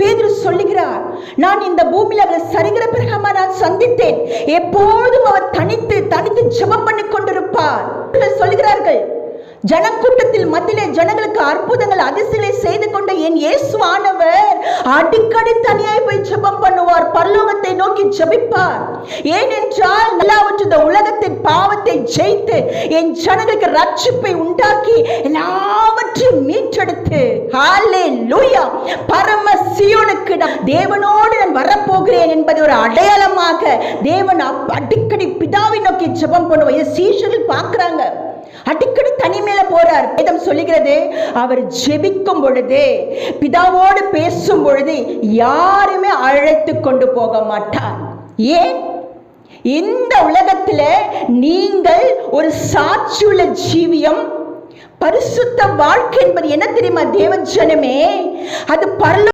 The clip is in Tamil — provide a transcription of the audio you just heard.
பேதுரு சொல்லுகிறார் நான் இந்த பூமியில் அவரை சரிகிற பிறகமா நான் சந்தித்தேன். எப்போதும் அவர் தனித்து தனித்து ஜெபம் பண்ணி கொண்டிருப்பார். இவர்கள் சொல்லுகிறார்கள் ஜனக்கூட்டத்தில் மத்தியிலே ஜனங்களுக்கு அற்புதங்கள் அதிசயங்களை செய்து கொண்ட என் இயேசுவானவர் அடிக்கடி தனியாய் போய் ஜெபம் பண்ணுவார் பரலோகத்தை நோக்கி ஜெபிப்பார். ஏனென்றால் எல்லாவற்றும் இந்த உலகத்தின் பாவத்தை ஜெயித்து என் ஜனங்களுக்கு ரட்சிப்பை உண்டாக்கி எல்லாவற்றையும் மீட்டெடுத்து. ஹாலே லூயா பரம சியோனுக்கு நான் தேவனோடு நான் வரப்போகிறேன் என்பது ஒரு அடையாளமாக தேவன் அடிக்கடி பிதாவை நோக்கி ஜெபம் பண்ணுவோம் இதை சீஷர்கள் பார்க்குறாங்க. அடிக்கடி தனிமையில போறார். வேதம் சொல்லுகிறது அவர் ஜெபிக்கும் பொழுது பிதாவோடு பேசும் பொழுது யாருமே அழைத்து கொண்டு போக மாட்டார். ஏன்? இந்த உலகத்தில் நீங்கள் ஒரு சாட்சியுள்ள ஜீவியம் பரிசுத்த வாழ்க்கை என்பது என்ன தெரியுமா? தேவ ஜனமே அது பரல